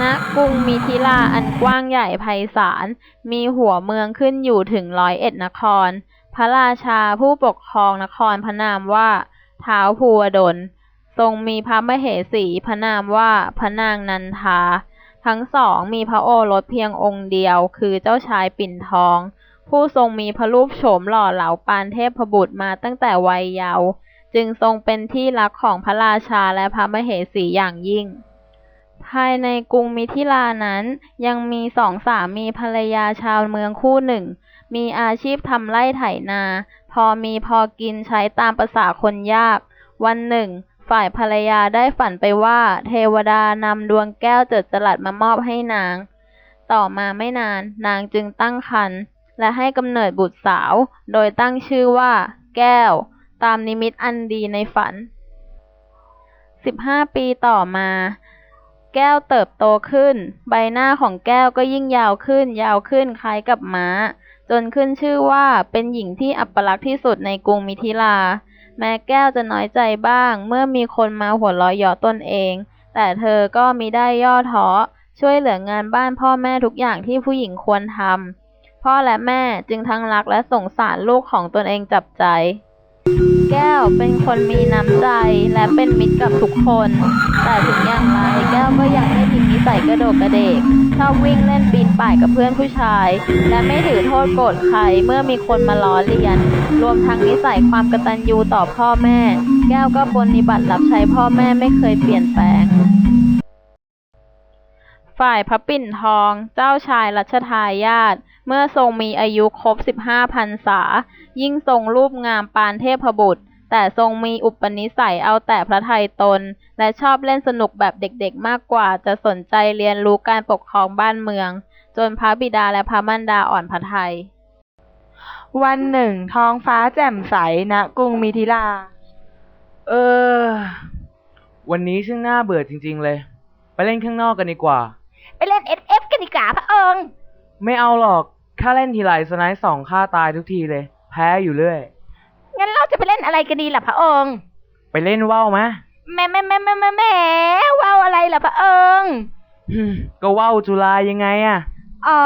ณ กรุงมิถิลาอันกว้างใหญ่ไพศาล มีหัวเมืองขึ้นอยู่ถึงร้อยเอ็ดนคร พระราชาผู้ปกครองนครพระนามว่าท้าวภูวดล ทรงมีพระมเหสีพระนามว่าพระนางนันทา ทั้งสองมีพระโอรสเพียงองค์เดียว คือเจ้าชายปิ่นทอง ผู้ทรงมีพระรูปโฉมหล่อเหลาปานเทพบุตรมาตั้งแต่วัยเยาว์ จึงทรงเป็นที่รักของพระราชาและพระมเหสีอย่างยิ่ง ภายในกรุงมิถิลานั้นยังมีสองสามีภรรยาชาวเมืองคู่หนึ่ง มีอาชีพทำไร่ไถนา พอมีพอกินใช้ตามประสาคนยาก วันหนึ่ง ฝ่ายภรรยาได้ฝันไปว่า เทวดานำดวงแก้วเจิดจรัสมามอบให้นาง ต่อมาไม่นานนางจึงตั้งครรภ์และให้กำเนิดบุตรสาว โดยตั้งชื่อว่า แก้ว ตามนิมิตอันดีในฝันสิบห้าปีต่อมา แก้วเติบโตขึ้น ใบหน้าของแก้วก็ยิ่งยาวขึ้น ยาวขึ้นคล้ายกับม้า จนขึ้นชื่อว่าเป็นหญิงที่อัปลักษณ์ที่สุดในกรุงมิถิลา แม้แก้วจะน้อยใจบ้าง เมื่อมีคนมาหัวเราะเยาะตนเอง แต่เธอก็มิได้ย่อท้อช่วยเหลืองานบ้านพ่อแม่ทุกอย่างที่ผู้หญิงควรทำพ่อและแม่จึงทั้งรักและสงสารลูกของตนเองจับใจ แก้วเป็นคนมีน้ำใจและเป็นมิตรกับทุกคน แต่ถึงอย่างไรแก้วก็ยังไม่ทิ้งนิสัยกระโดดกระเดก ชอบวิ่งเล่นปีนป่ายกับเพื่อนผู้ชาย และไม่ถือโทษโกรธใครเมื่อมีคนมาล้อเลียน รวมทั้งนิสัยความกตัญญูต่อพ่อแม่ แก้วก็ปรนนิบัติรับใช้พ่อแม่ไม่เคยเปลี่ยนแปลงฝ่ายพระปิ่นทอง เจ้าชายรัชทายาท เมื่อทรงมีอายุครบสิบห้าพรรษา ยิ่งทรงรูปงามปานเทพบุตร แต่ทรงมีอุปนิสัยเอาแต่พระทัยตน และชอบเล่นสนุกแบบเด็กๆมากกว่า จะสนใจเรียนรู้การปกครองบ้านเมือง จนพระบิดาและพระมารดาอ่อนพระทัยวันหนึ่ง ท้องฟ้าแจ่มใสณกรุงมิถิลา เออ วันนี้ช่างน่าเบื่อจริง ๆ เลย ไปเล่นข้างนอกกันดีกว่า ไปเล่น SF กันดีกว่าพระองค์ ไม่เอาหรอก ข้าเล่นทีไรสไนด์สองข้าตายทุกทีเลย แพ้อยู่เรื่อย งั้นเราจะไปเล่นอะไรกันดีล่ะพระองค์ไปเล่นว่าวไหมแหม่แหม่แหม่แหม่แหม่แหม่ว้าวอะไรล่ะพระองค์ฮึ่มก็ว่าวจุฬายังไงอะอ๋อ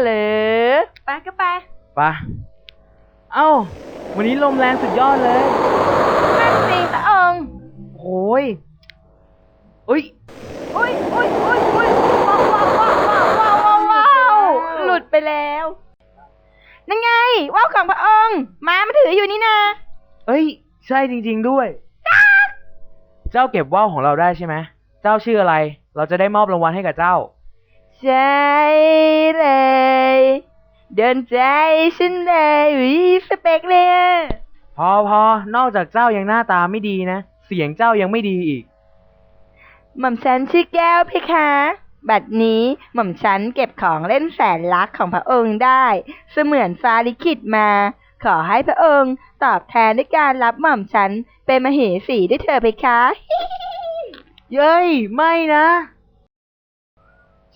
เหรอไปก็ไป ไปะเอ้า วันนี้ลมแรงสุดยอดเลย นั่นสิพระองค์ โอ้ยอุ้ย อุ้ยอุ้ยอุ้ยอุ้ยว้าวว้าวว้าวว้าวว้าวว้าวว้าวหลุด ไปแล้ว นั่นไง ว่าวของพระองค์ม้ามาถืออยู่นี่นาเอ้ย ใช่จริง ๆด้วย เจ้าเก็บว่าวของเราได้ใช่ไหมเจ้าชื่ออะไร เราจะได้มอบรางวัลให้กับเจ้า ใช่เลยเดินใจฉันเลยวิสเปกเลยอะพอพอนอกจากเจ้ายังหน้าตาไม่ดีนะ เสียงเจ้ายังไม่ดีอีก หม่อมฉันชื่อแก้วเพคะ บัดนี้หม่อมฉันเก็บของเล่นแสนลักของพระองค์ได้ เสมือนฟ้าลิขิตมา ขอให้พระองค์ตอบแทนด้วยการรับหม่อมฉันเป็นมเหสีด้วยเถอะเพคะเย้ยไม่นะ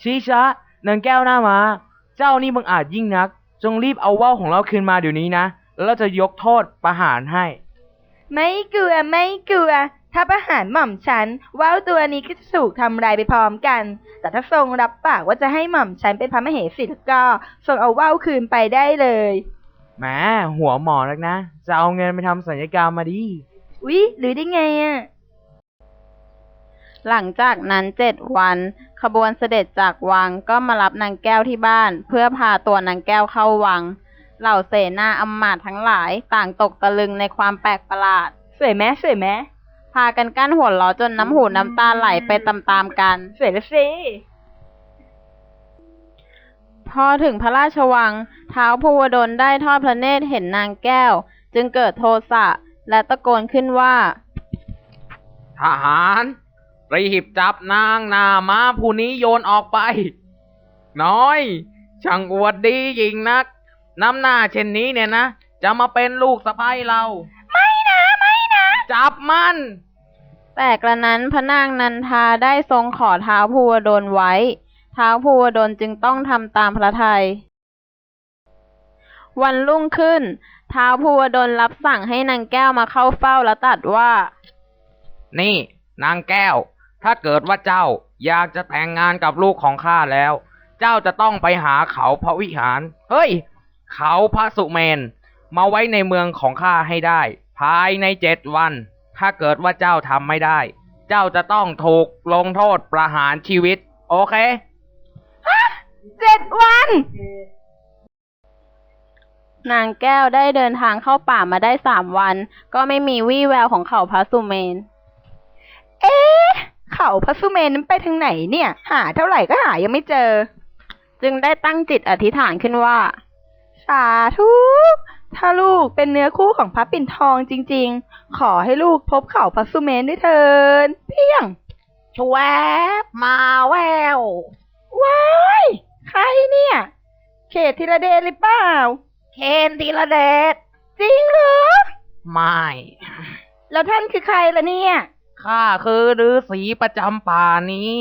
ชีชะนางแก้วหน้ามา เจ้านี่บังอาจยิ่งนัก จงรีบเอาว่าวของเราคืนมาเดี๋ยวนี้นะ แล้วเราจะยกโทษประหารให้ ไม่กลัวไม่กลัว ถ้าประหารหม่อมฉันว่าวตัวนี้ก็จะถูกทำลายไปพร้อมกัน แต่ถ้าทรงรับปากว่าจะให้หม่อมฉันเป็นพระมเหสีแล้วก็ทรงเอาว่าวคืนไปได้เลยแหมหัวหมอนักนะ จะเอาเงินไปทำสัญญกรรมมาดิวิหรือได้ไงอะหลังจากนั้นเจ็ดวัน ขบวนเสด็จจากวังก็มารับนางแก้วที่บ้าน เพื่อพาตัวนางแก้วเข้าวัง เหล่าเสนาอำมาตย์ทั้งหลายต่างตกตะลึงในความแปลกประหลาด สวยไหมสวยไหม พากันกั้นหัวเราะจนน้ำหูน้ำตาไหลไปตามๆกันสวยละสิพอถึงพระราชวังท้าวภูวดลได้ทอดพระเนตรเห็นนางแก้ว จึงเกิดโทสะและตะโกนขึ้นว่า ทหารรีบจับนางนามาผู้นี้โยนออกไป น้อย ช่างอวดดียิ่งนัก น้ำหน้าเช่นนี้เนี่ยนะ จะมาเป็นลูกสะใภ้เรา ไม่นะ ไม่นะ จับมัน แต่กระนั้นพระนางนันทาได้ทรงขอเท้าวภูวดลไว้เท้าวภูวดลจึงต้องทำตามพระทัย วันรุ่งขึ้น ท้าวภูวดลรับสั่งให้นางแก้วมาเข้าเฝ้าและตรัสว่า นี่นางแก้ว ถ้าเกิดว่าเจ้าอยากจะแต่งงานกับลูกของข้าแล้ว เจ้าจะต้องไปหาเขาพระวิหาร เฮ้ย เขาพระสุเมน มาไว้ในเมืองของข้าให้ได้ ภายในเจ็ดวัน ถ้าเกิดว่าเจ้าทำไม่ได้ เจ้าจะต้องถูกลงโทษประหารชีวิต โอเคเจ็ดวัน นางแก้วได้เดินทางเข้าป่ามาได้สามวัน ก็ไม่มีวี่แววของเขาพระสุเมน เอ๊ะ เขาพระสุเมนนั้นไปทางไหนเนี่ย หาเท่าไหร่ก็หายังไม่เจอ จึงได้ตั้งจิตอธิษฐานขึ้นว่า สาธุ ถ้าลูกเป็นเนื้อคู่ของพระปิ่นทองจริง ๆ ขอให้ลูกพบเขาพระสุเมนด้วยเถินเพียงชวบมาแววว้ายใครเนี่ย เขตธีรเดชหรือเปล่า เคนธีรเดชจริงเหรอ ไม่ แล้วท่านคือใครล่ะเนี่ย ข้าคือฤาษีประจำป่านี้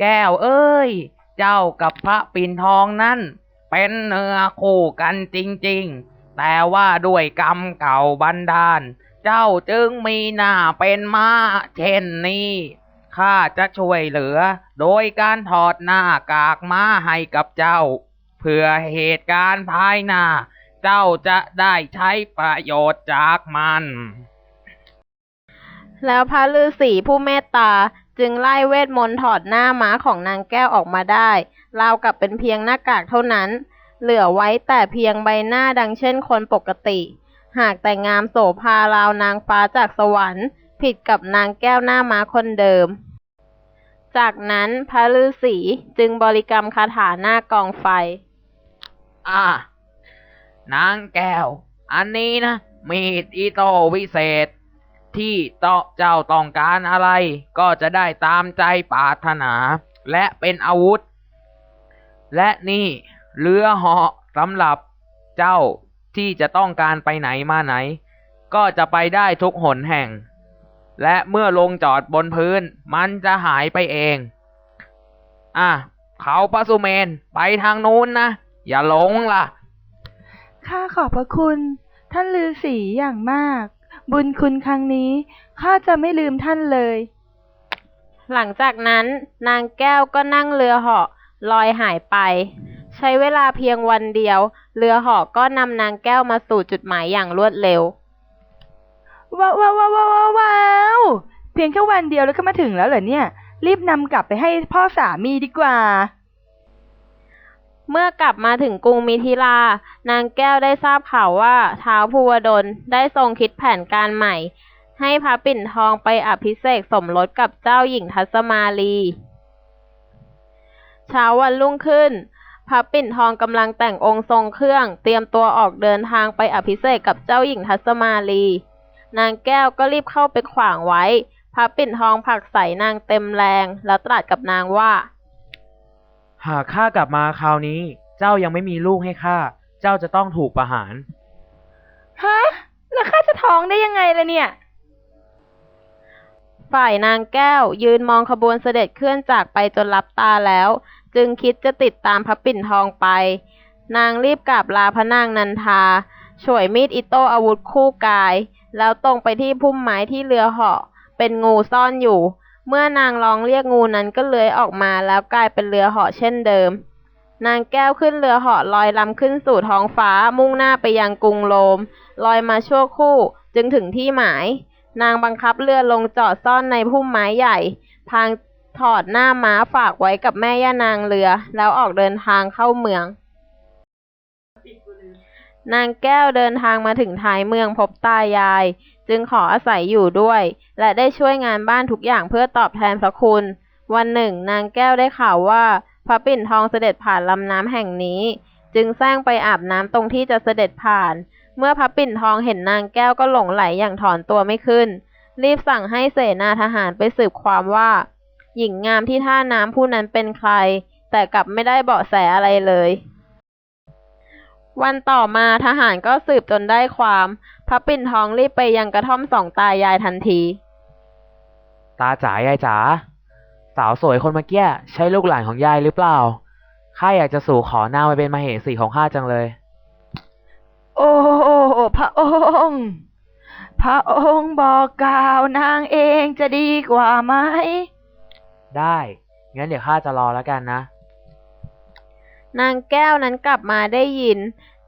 แก้วเอ้ย เจ้ากับพระปิ่นทองนั่น เป็นเนื้อคู่กันจริง ๆ แต่ว่าด้วยกรรมเก่าบันดาล เจ้าจึงมีหน้าเป็นม้าเช่นนี้ข้าจะช่วยเหลือ โดยการถอดหน้ากากม้าให้กับเจ้า เพื่อเหตุการณ์ภายหน้า เจ้าจะได้ใช้ประโยชน์จากมัน แล้วพระฤาษีผู้เมตตาจึงไล่เวทมนต์ถอดหน้าม้าของนางแก้วออกมาได้ราวกับเป็นเพียงหน้ากากเท่านั้น เหลือไว้แต่เพียงใบหน้าดังเช่นคนปกติ หากแต่งามโสภาราว นางฟ้าจากสวรรค์ ผิดกับนางแก้วหน้าม้าคนเดิม จากนั้นพระฤาษีจึงบริกรรมคาถาหน้ากองไฟ อะนางแก้ว อันนี้นะ มีดอิโตวิเศษ ที่ต่อเจ้าต้องการอะไร ก็จะได้ตามใจปรารถนา และเป็นอาวุธ และนี่ เรือเหาะสำหรับเจ้าที่จะต้องการไปไหนมาไหน ก็จะไปได้ทุกหนแห่ง และเมื่อลงจอดบนพื้น มันจะหายไปเอง อะ เขาพระสุเมนไปทางนู้นนะ อย่าหลงล่ะ ข้าขอบพระคุณ ท่านฤาษีอย่างมาก บุญคุณครั้งนี้ข้าจะไม่ลืมท่านเลย หลังจากนั้นนางแก้วก็นั่งเรือเหาะลอยหายไป ใช้เวลาเพียงวันเดียว เรือเหาะก็นำนางแก้วมาสู่จุดหมายอย่างรวดเร็ว ว้าวว้าวว้าวว้าวว้าวว้าวเพียงแค่วันเดียวแล้วก็มาถึงแล้วเหรอเนี่ย รีบนำกลับไปให้พ่อสามีดีกว่า เมื่อกลับมาถึงกรุงมิถิลา นางแก้วได้ทราบข่าวว่าท้าวภูวดลได้ทรงคิดแผนการใหม่ ให้พระปิ่นทองไปอภิเษกสมรสกับเจ้าหญิงทัศมาลีเช้าวันรุ่งขึ้น พระปิ่นทองกำลังแต่งองค์ทรงเครื่อง เตรียมตัวออกเดินทางไปอภิเษกกับเจ้าหญิงทัศมาลี นางแก้วก็รีบเข้าไปขวางไว้ พระปิ่นทองผลักใส่นางเต็มแรง แล้วตรัสกับนางว่า หากข้ากลับมาคราวนี้ เจ้ายังไม่มีลูกให้ข้า เจ้าจะต้องถูกประหาร ฮะ แล้วข้าจะท้องได้ยังไงล่ะเนี่ย ฝ่ายนางแก้วยืนมองขบวนเสด็จเคลื่อนจากไปจนลับตาแล้ว จึงคิดจะติดตามพระปิ่นทองไป นางรีบกราบลาพระนางนันทาฉวยมีดอิโต้อาวุธคู่กาย แล้วตรงไปที่พุ่มไม้ที่เรือเหาะ เป็นงูซ่อนอยู่ เมื่อนางร้องเรียกงูนั้นก็เลื้อยออกมาแล้วกลายเป็นเรือเหาะเช่นเดิม นางแก้วขึ้นเรือเหาะลอยลำขึ้นสู่ท้องฟ้ามุ่งหน้าไปยังกรุงโรม ลอยมาชั่วคู่ จึงถึงที่หมาย นางบังคับเรือลงจอดซ่อนในพุ่มไม้ใหญ่ พาง ถอดหน้าม้าฝากไว้กับแม่ย่านางเรือ แล้วออกเดินทางเข้าเมือง นางแก้วเดินทางมาถึงท้ายเมืองพบตายาย จึงขออาศัยอยู่ด้วย และได้ช่วยงานบ้านทุกอย่างเพื่อตอบแทนพระคุณ วันหนึ่ง นางแก้วได้ข่าวว่า พระปิ่นทองเสด็จผ่านลำน้ำแห่งนี้ จึงแซงไปอาบน้ำตรงที่จะเสด็จผ่าน เมื่อพระปิ่นทองเห็นนางแก้วก็หลงไหลอย่างถอนตัวไม่ขึ้น รีบสั่งให้เสนาทหารไปสืบความว่า หญิงงามที่ท่าน้ำผู้นั้นเป็นใคร แต่กลับไม่ได้เบาะแสอะไรเลย วันต่อมาทหารก็สืบจนได้ความ พระปิ่นทองรีบไปยังกระท่อมสองตายายทันที ตาจ๋ายายจ๋าสาวสวยคนเมื่อกี้ใช่ลูกหลานของยายหรือเปล่าข้าอยากจะสู่ขอนางไปเป็นมเหสีของข้าจังเลยโอ้โอ้พระองค์ พระองค์บอกกล่าวนางเองจะดีกว่าไหม ได้ งั้นเดี๋ยวข้าจะรอแล้วกันนะ นางแก้วนั้นกลับมาได้ยิน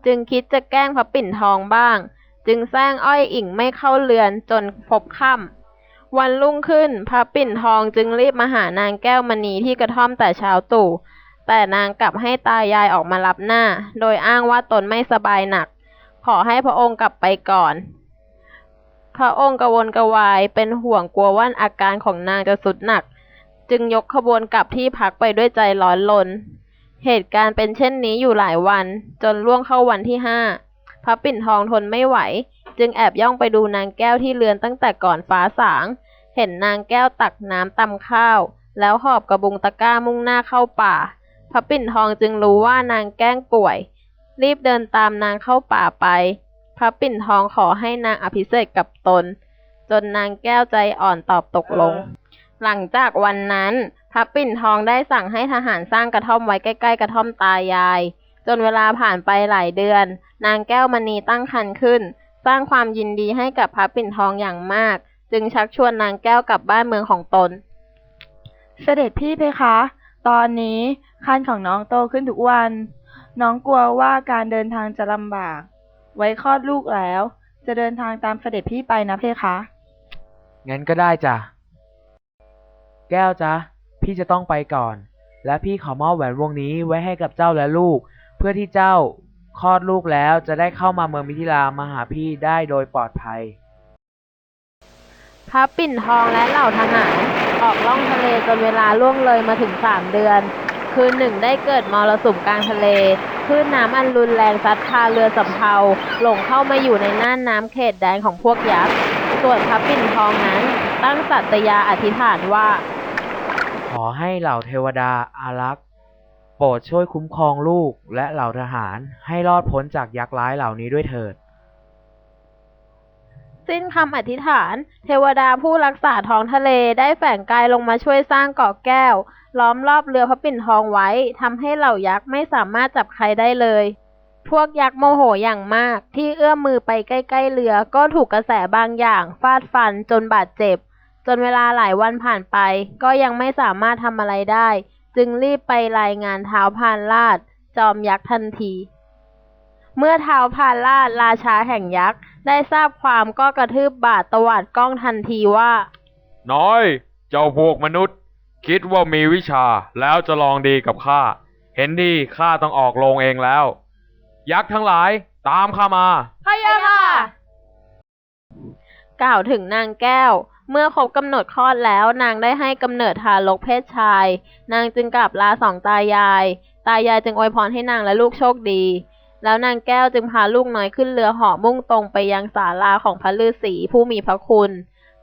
จึงคิดจะแกล้งพระปิ่นทองบ้าง จึงแซงอ้อยอิ่งไม่เข้าเรือนจนพบค่ำวันรุ่งขึ้นพระปิ่นทองจึงรีบมาหานางแก้วมณีที่กระท่อมแต่เช้าตู่แต่นางกลับให้ตายายออกมารับหน้า โดยอ้างว่าตนไม่สบายหนัก ขอให้พระองค์กลับไปก่อน พระองค์กระวนกระวายเป็นห่วงกลัวว่าอาการของนางจะสุดหนัก จึงยกขบวนกลับที่พักไปด้วยใจร้อนรนเหตุการณ์เป็นเช่นนี้อยู่หลายวัน จนล่วงเข้าวันที่ห้าพระปิ่นทองทนไม่ไหว จึงแอบย่องไปดูนางแก้วที่เรือนตั้งแต่ก่อนฟ้าสาง เห็นนางแก้วตักน้ำตำข้าว แล้วหอบกระบุงตะกร้ามุ่งหน้าเข้าป่า พระปิ่นทองจึงรู้ว่านางแกล้งป่วย รีบเดินตามนางเข้าป่าไป พระปิ่นทองขอให้นางอภิเษกกับตน จนนางแก้วใจอ่อนตอบตกลง หลังจากวันนั้นพระปิ่นทองได้สั่งให้ทหารสร้างกระท่อมไว้ใกล้ๆกระท่อมตายาย จนเวลาผ่านไปหลายเดือน นางแก้วมณีตั้งครรภ์ขึ้น สร้างความยินดีให้กับพระปิ่นทองอย่างมาก จึงชักชวนนางแก้วกลับบ้านเมืองของตน เสด็จพี่เพคะ ตอนนี้คันของน้องโตขึ้นทุกวัน น้องกลัวว่าการเดินทางจะลำบาก ไว้คลอดลูกแล้ว จะเดินทางตามเสด็จพี่ไปนะเพคะ งั้นก็ได้จ้ะ แก้วจ๊ะ พี่จะต้องไปก่อน และพี่ขอมอบแหวนวงนี้ไว้ให้กับเจ้าและลูก เพื่อที่เจ้าคลอดลูกแล้วจะได้เข้ามาเมืองมิถิลามาหาพี่ได้โดยปลอดภัย พระปิ่นทองและเหล่าทหารออกล่องทะเลจนเวลาล่วงเลยมาถึงสามเดือน คืนหนึ่งได้เกิดมรสุมกลางทะเลคลื่นน้ำอันรุนแรงซัดพาเรือสำเภาหลงเข้ามาอยู่ในน่านน้ำเขตแดนของพวกยักษ์ส่วนพระปิ่นทองนั้น ตั้งสัตยาอธิษฐานว่า อให้เหล่าเทวดาอารักษ์โปรดช่วยคุ้มครองลูกและเหล่าทหารให้รอดพ้นจากยักษ์ร้ายเหล่านี้ด้วยเถิด สิ้นคำอธิษฐาน เทวดาผู้รักษาท้องทะเลได้แฝงกายลงมาช่วยสร้างเกาะแก้ว ล้อมรอบเรือพระปิ่นทองไว้ทำให้เหล่ายักษ์ไม่สามารถจับใครได้เลย พวกยักษ์โมโหอย่างมาก ที่เอื้อมมือไปใกล้ ๆ เรือก็ถูกกระแสบางอย่างฟาดฟันจนบาดเจ็บ จนเวลาหลายวันผ่านไปก็ยังไม่สามารถทำอะไรได้ จึงรีบไปรายงานเท้าวพานลาดจอมยักษ์ทันที เมื่อเท้าวพานลาดราชาแห่งยักษ์ ได้ทราบความก็กระทืบบาทตวาดกล้องทันทีว่า น้อย เจ้าพวกมนุษย์ คิดว่ามีวิชาแล้วจะลองดีกับข้า เห็นดีข้าต้องออกโรงเองแล้ว ยักษ์ทั้งหลายตามข้ามาพยาค่ะ กล่าวถึงนางแก้ว เมื่อครบกำหนดคลอดแล้วนางได้ให้กำเนิดทารกเพศชาย นางจึงกลับลาสองตายาย ตายายจึงอวยพรให้นางและลูกโชคดี แล้วนางแก้วจึงพาลูกน้อยขึ้นเรือเหาะมุ่งตรงไปยังศาลาของพระฤาษีผู้มีพระคุณ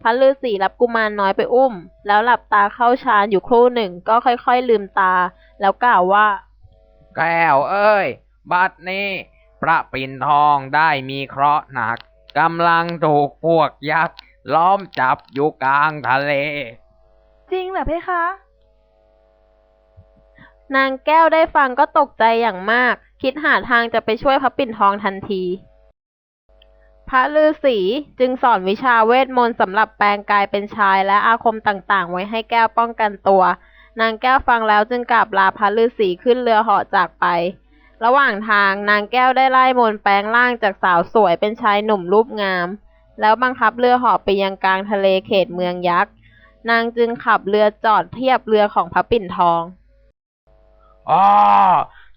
พระฤาษีรับกุมารน้อยไปอุ้ม แล้วหลับตาเข้าฌานอยู่ครู่หนึ่งก็ค่อยๆลืมตา แล้วกล่าวว่า แก้วเอ้ย บัดนี้ พระปิ่นทองได้มีเคราะห์หนักกำลังถูกพวกยักษ์ ล้อมจับอยู่กลางทะเล จริงเหรอเพคะ นางแก้วได้ฟังก็ตกใจอย่างมาก คิดหาทางจะไปช่วยพระปิ่นทองทันที พระฤาษีจึงสอนวิชาเวทมนต์สำหรับแปลงกายเป็นชายและอาคมต่างๆ ไว้ให้แก้วป้องกันตัว นางแก้วฟังแล้วจึงกราบลาพระฤาษีขึ้นเรือเหาะจากไประหว่างทางนางแก้วได้ไล่มนต์แปลงร่างจากสาวสวยเป็นชายหนุ่มรูปงาม แล้วบังคับเรือเหาะไปยังกลางทะเลเขตเมืองยักษ์ นางจึงขับเรือจอดเทียบเรือของพระปิ่นทองอ้า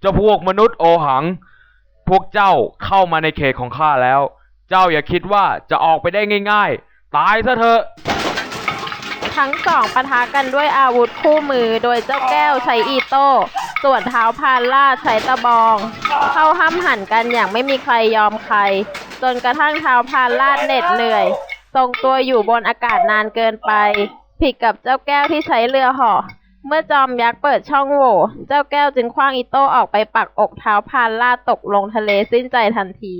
เจ้าพวกมนุษย์โอหัง พวกเจ้าเข้ามาในเขตของข้าแล้ว เจ้าอย่าคิดว่าจะออกไปได้ง่าย ๆ ตายซะเถอะ ทั้งสองปะทะกันด้วยอาวุธคู่มือ โดยเจ้าแก้วใช้อีโต้ ส่วนเท้าพาล่าใช้ตะบอง เข้าห้ำหันกันอย่างไม่มีใครยอมใคร จนกระทั่งเท้าพานลาดเหน็ดเหนื่อย ทรงตัวอยู่บนอากาศนานเกินไป ผิดกับเจ้าแก้วที่ใช้เรือเหาะเมื่อจอมยักษ์เปิดช่องโหว่ เจ้าแก้วจึงคว้างอีโต้ออกไปปักอกเท้าพานล่าดตกลงทะเลสิ้นใจทันที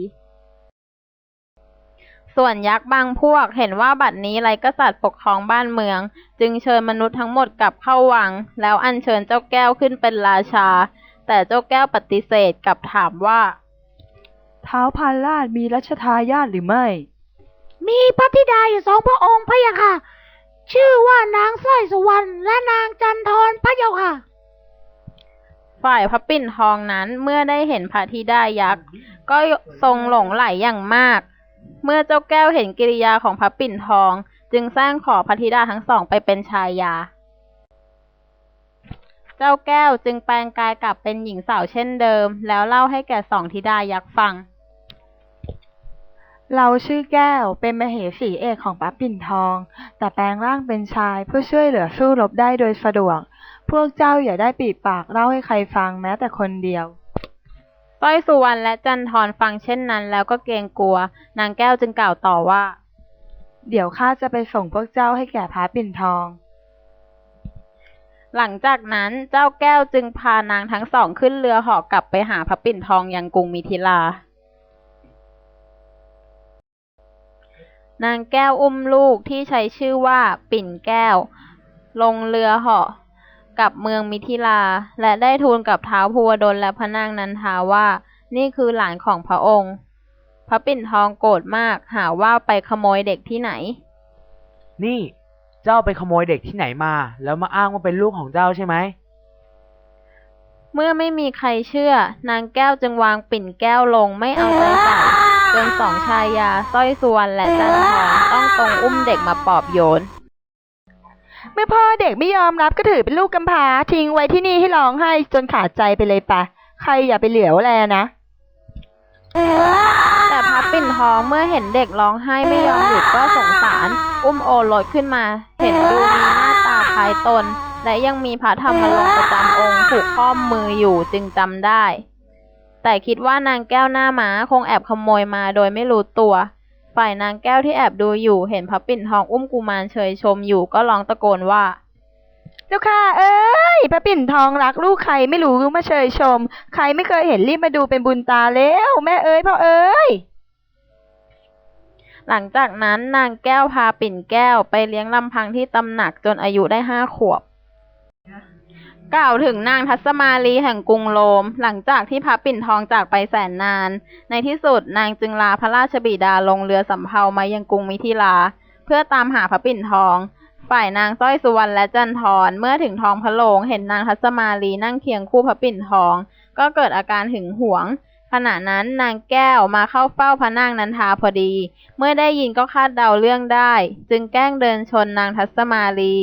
ส่วนยักษ์บางพวกเห็นว่าบัดนี้ไรกษัตริย์ปกครองบ้านเมือง จึงเชิญมนุษย์ทั้งหมดกลับเข้าวัง แล้วอัญเชิญเจ้าแก้วขึ้นเป็นราชา แต่เจ้าแก้วปฏิเสธกลับถามว่าเท้าวพานลาดมีรัชทายาทหรือไม่ มีพระธิดาอยู่สองพระองค์พะยะค่ะ ชื่อว่านางสร้อยสุวรรณและนางจันทรพะเยาค่ะ ฝ่ายพระปิ่นทองนั้นเมื่อได้เห็นพระธิดายักษ์ ก็ทรงหลงไหลอย่างมาก เมื่อเจ้าแก้วเห็นกิริยาของพระปิ่นทอง จึงสร้างขอพระธิดาทั้งสองไปเป็นชายา เจ้าแก้วจึงแปลงกายกลับเป็นหญิงสาวเช่นเดิม แล้วเล่าให้แก่สองธิดายักษ์ฟัง เราชื่อแก้วเป็นมเหสีเอกของป้าปิ่นทอง แต่แปลงร่างเป็นชายเพื่อช่วยเหลือสู้รบได้โดยสะดวก พวกเจ้าอย่าได้ปีปากเล่าให้ใครฟังแม้แต่คนเดียว ร้อยสุวรรณและจันทรฟังเช่นนั้น แล้วก็เกรงกลัว นางแก้วจึงกล่าวต่อว่า เดี๋ยวข้าจะไปส่งพวกเจ้าให้แก่พระปิ่นทอง หลังจากนั้นเจ้าแก้วจึงพานางทั้งสองขึ้นเรือเหาะกลับไปหาพระปิ่นทองยังกรุงมิถิลา นางแก้วอุ้มลูกที่ใช้ชื่อว่าปิ่นแก้ว ลงเรือเหาะ กลับเมืองมิถิลา และได้ทูลกับท้าวภูวดลและพระนางนันทาว่า นี่คือหลานของพระองค์ พระปิ่นทองโกรธมากหาว่าไปขโมยเด็กที่ไหน นี่เจ้าไปขโมยเด็กที่ไหนมา แล้วมาอ้างว่าเป็นลูกของเจ้าใช่ไหม เมื่อไม่มีใครเชื่อ นางแก้วจึงวางปิ่นแก้วลงไม่เอาใจใส่จนสองชายาสร้อยสุวรรณและจันทรต้องตรงอุ้มเด็กมาปลอบโยน เมื่อพ่อเด็กไม่ยอมรับก็ถือเป็นลูกกำพร้าทิ้งไว้ที่นี่ให้ร้องไห้จนขาดใจไปเลยปะ ใครอย่าไปเหลียวแลนะ แต่พระปิ่นทองเมื่อเห็นเด็กร้องไห้ไม่ยอมหยุดก็สงสาร อุ้มโอรสขึ้นมา เห็นดูมีหน้าตาคล้ายตน และยังมีพระธรรมรงประจำองค์ผูกข้อมืออยู่จึงจำได้ แต่คิดว่านางแก้วหน้าม้าคงแอบขโมยมาโดยไม่รู้ตัว ฝ่ายนางแก้วที่แอบดูอยู่เห็นพระปิ่นทองอุ้มกุมารเชยชมอยู่ก็ร้องตะโกนว่า เจ้าค่ะ เอ้ยพระปิ่นทองรักลูกใครไม่รู้มาเชยชม ใครไม่เคยเห็นรีบมาดูเป็นบุญตาแล้วแม่เอ้ยพ่อเอ้ยหลังจากนั้นนางแก้วพาปิ่นแก้วไปเลี้ยงลำพังที่ตำหนักจนอายุได้ห้าขวบ กล่าวถึงนางทัศมาลีแห่งกรุงโรม หลังจากที่พระปิ่นทองจากไปแสนนาน ในที่สุดนางจึงลาพระราชบิดาลงเรือสำเภามายังกรุงมิถิลา เพื่อตามหาพระปิ่นทอง ฝ่ายนางสร้อยสุวรรณและจันทรเมื่อถึงท้องพระโรงเห็นนางทัศมาลีนั่งเคียงคู่พระปิ่นทอง ก็เกิดอาการหึงหวงขณะนั้นนางแก้วมาเข้าเฝ้าพระนางนันทาพอดี เมื่อได้ยินก็คาดเดาเรื่องได้ จึงแกล้งเดินชนนางทัศมาลี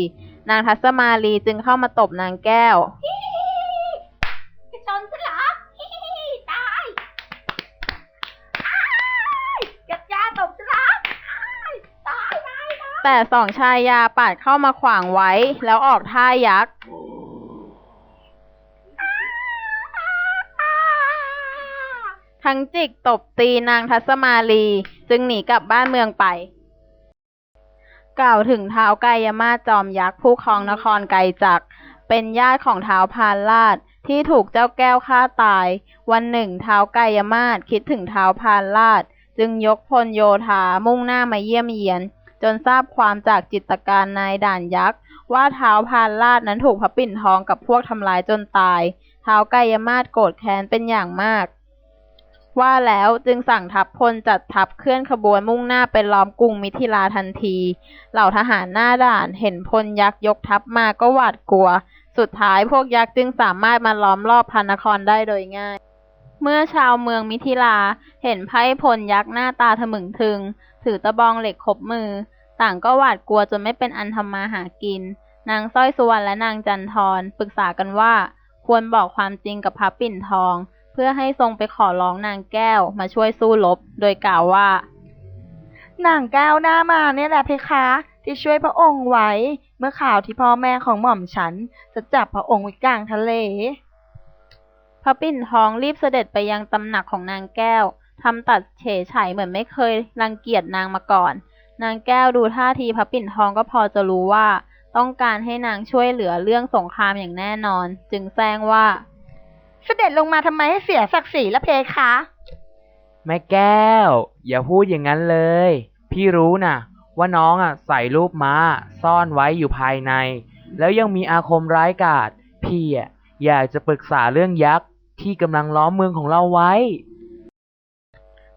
นางทัศมาลีจึงเข้ามาตบนางแก้วชนสลามตายกัดยาตบสลามตายตายตายแต่สองชายาปาดเข้ามาขวางไว้ แล้วออกท่ายักษ์ทั้งจิกตบตีนางทัศมาลี จึงหนีกลับบ้านเมืองไป กล่าวถึงเท้าวไกยมาศจอมยักษ์ผู้ครองนครไกจักเป็นญาติของเท้าวพานราชที่ถูกเจ้าแก้วฆ่าตาย วันหนึ่งเท้าวไกยมาศคิดถึงเท้าวพานราชจึงยกพลโยธามุ่งหน้ามาเยี่ยมเยียน จนทราบความจากจิตการนายด่านยักษ์ ว่าเท้าวพานราชนั้นถูกพระปิ่นทองกับพวกทำร้ายจนตายเท้าวไกยมาศโกรธแค้นเป็นอย่างมาก ว่าแล้วจึงสั่งทัพพลจัดทัพเคลื่อนขบวนมุ่งหน้าไปล้อมกรุงมิถิลาทันที เหล่าทหารหน้าด่านเห็นพลยักษ์ยกทัพมาก็หวาดกลัว สุดท้ายพวกยักษ์จึงสามารถมาล้อมรอบพระนครได้โดยง่าย เมื่อชาวเมืองมิถิลาเห็นไพ่พลยักษ์หน้าตาทะมึงถึง ถือตะบองเหล็กครบมือ ต่างก็หวาดกลัวจนไม่เป็นอันทำมาหากิน นางสร้อยสุวรรณและนางจันทรปรึกษากันว่าควรบอกความจริงกับพระปิ่นทอง เพื่อให้ทรงไปขอร้องนางแก้วมาช่วยสู้รบโดยกล่าวว่านางแก้วหน้ามาเนี่ยแหละเพคะที่ช่วยพระองค์ไว้ เมื่อข่าวที่พ่อแม่ของหม่อมฉัน จะจับพระองค์ไว้กลางทะเล พระปิ่นทองรีบเสด็จไปยังตำหนักของนางแก้วทำตัดเฉยไฉเหมือนไม่เคยรังเกียจนางมาก่อน นางแก้วดูท่าทีพระปิ่นทองก็พอจะรู้ว่า ต้องการให้นางช่วยเหลือเรื่องสงครามอย่างแน่นอน จึงแซงว่า เสด็จลงมาทำไมให้เสียศักดิ์ศรีละเพคะ แม่แก้ว อย่าพูดอย่างนั้นเลย พี่รู้นะว่าน้องอะใส่รูปม้า ซ่อนไว้อยู่ภายใน แล้วยังมีอาคมร้ายกาจพี่อะอยากจะปรึกษาเรื่องยักษ์ที่กำลังล้อมเมืองของเราไว้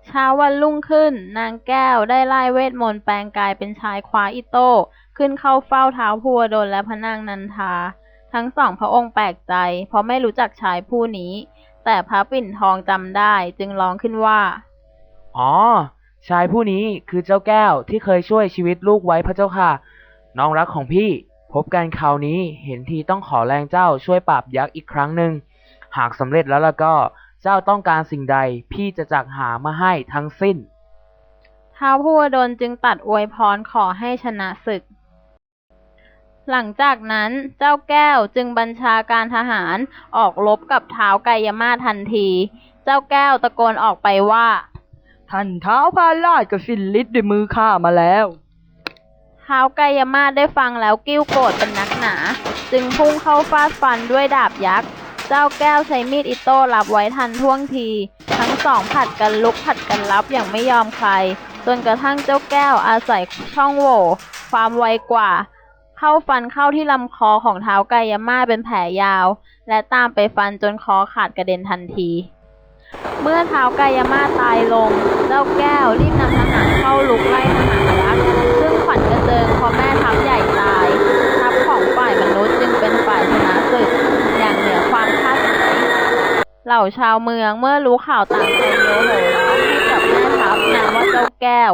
เช้าวันรุ่งขึ้น นางแก้วได้ไล่เวทมนต์แปลงกายเป็นชายคว้าอิโต้ขึ้นเข้าเฝ้าเท้าวภูวดลและพระนางนันทา ทั้งสองพระองค์แปลกใจ เพราะไม่รู้จักชายผู้นี้ แต่พระปิ่นทองจำได้จึงร้องขึ้นว่า อ๋อ ชายผู้นี้คือเจ้าแก้วที่เคยช่วยชีวิตลูกไว้พระเจ้าค่ะ น้องรักของพี่ พบกันคราวนี้เห็นทีต้องขอแรงเจ้าช่วยปราบยักษ์อีกครั้งหนึ่ง หากสำเร็จแล้วล่ะก็เจ้าต้องการสิ่งใดพี่จะจักหามาให้ทั้งสิ้นท้าวภูวดลจึงตัดอวยพรขอให้ชนะศึก หลังจากนั้นเจ้าแก้วจึงบัญชาการทหารออกรบกับท้าวไกยมาทันที เจ้าแก้วตะโกนออกไปว่า ท่านเท้าพาราชกับสิ้นฤทธิ์ด้วยมือข้ามาแล้วท้าวไกยมาศได้ฟังแล้วกิ้วโกรธเป็นนักหนา จึงพุ่งเข้าฟาดฟันด้วยดาบยักษ์ เจ้าแก้วใช้มีดอิโต้รับไว้ทันท่วงที ทั้งสองผัดกันลุกผัดกันรับอย่างไม่ยอมใคร จนกระทั่งเจ้าแก้วอาศัยช่องโหว่ความไวกว่า เข้าฟันเข้าที่ลำคอของเท้าวไกยมาเป็นแผลยาว และตามไปฟันจนคอขาดกระเด็นทันที เมื่อเท้าไกายมาตายลง เจ้าแก้วรีบนำทหารเข้าลุกไล่ทหารยักษ์ซึ่งขวัญกระเจิงพราะแม่ทัพใหญ่ตายทัพของฝ่ายมนุษย์จึงเป็นฝ่ายชนะศึกอย่างเหนือความคาดหมายเหล่าชาวเมืองเมื่อรู้ข่าวต่างใจโยโหร้องให้กับแม่ทัพนามว่าเจ้าแก้ว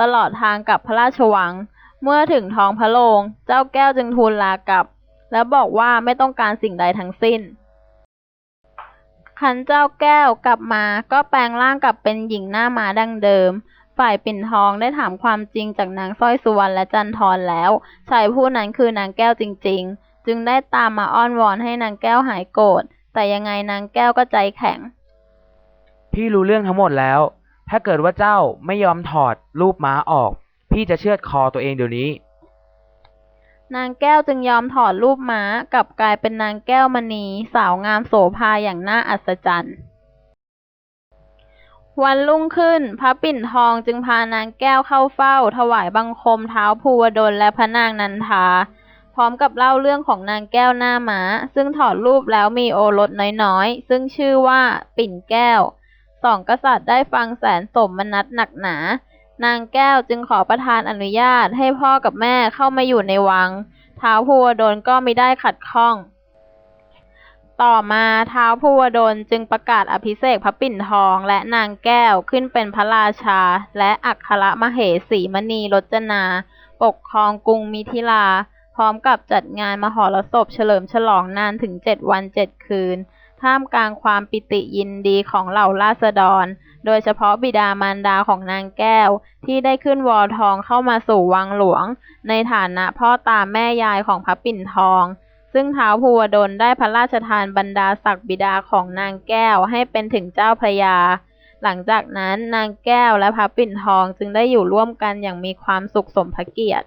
ตลอดทางกับพระราชวัง เมื่อถึงท้องพระโรงเจ้าแก้วจึงทูลลากลับ และบอกว่าไม่ต้องการสิ่งใดทั้งสิ้นขันเจ้าแก้วกลับมาก็แปลงร่างกลับเป็นหญิงหน้าม้าดังเดิม ฝ่ายปิ่นทองได้ถามความจริงจากนางสร้อยสุวรรณและจันทรแล้วชายผู้นั้นคือนางแก้วจริง ๆ จึงได้ตามมาอ้อนวอนให้นางแก้วหายโกรธแต่ยังไงนางแก้วก็ใจแข็ง พี่รู้เรื่องทั้งหมดแล้ว ถ้าเกิดว่าเจ้าไม่ยอมถอดรูปม้าออก พี่จะเชือดคอตัวเองเดี๋ยวนี้ นางแก้วจึงยอมถอดรูปม้ากลับกลายเป็นนางแก้วมณี สาวงามโสภาอย่างน่าอัศจรรย์ วันรุ่งขึ้น พระปิ่นทองจึงพานางแก้วเข้าเฝ้า ถวายบังคมเท้าภูวดลและพระนางนันทา พร้อมกับเล่าเรื่องของนางแก้วหน้าม้า ซึ่งถอดรูปแล้วมีโอรสน้อยๆ ซึ่งชื่อว่าปิ่นแก้วสองกษัตริย์ได้ฟังแสนสมมนัสหนักหนา นางแก้วจึงขอประทานอนุญาตให้พ่อกับแม่เข้ามาอยู่ในวัง ท้าวภูวดลก็ไม่ได้ขัดข้อง ต่อมาท้าวภูวดลจึงประกาศอภิเษกพระปิ่นทองและนางแก้วขึ้นเป็นพระราชา และอัครมเหสีมณีรจนา ปกครองกรุงมิถิลา พร้อมกับจัดงานมหรสพเฉลิมฉลองนานถึงเจ็ดวันเจ็ดคืน ท่ามกลางความปิติยินดีของเหล่าราษฎร โดยเฉพาะบิดามารดาของนางแก้ว ที่ได้ขึ้นวอทองเข้ามาสู่วังหลวง ในฐานะพ่อตาแม่ยายของพระปิ่นทอง ซึ่งท้าวภูวดลได้พระราชทานบรรดาศักดิบิดาของนางแก้วให้เป็นถึงเจ้าพระยา หลังจากนั้นนางแก้วและพระปิ่นทองจึงได้อยู่ร่วมกันอย่างมีความสุขสมพระเกียรติ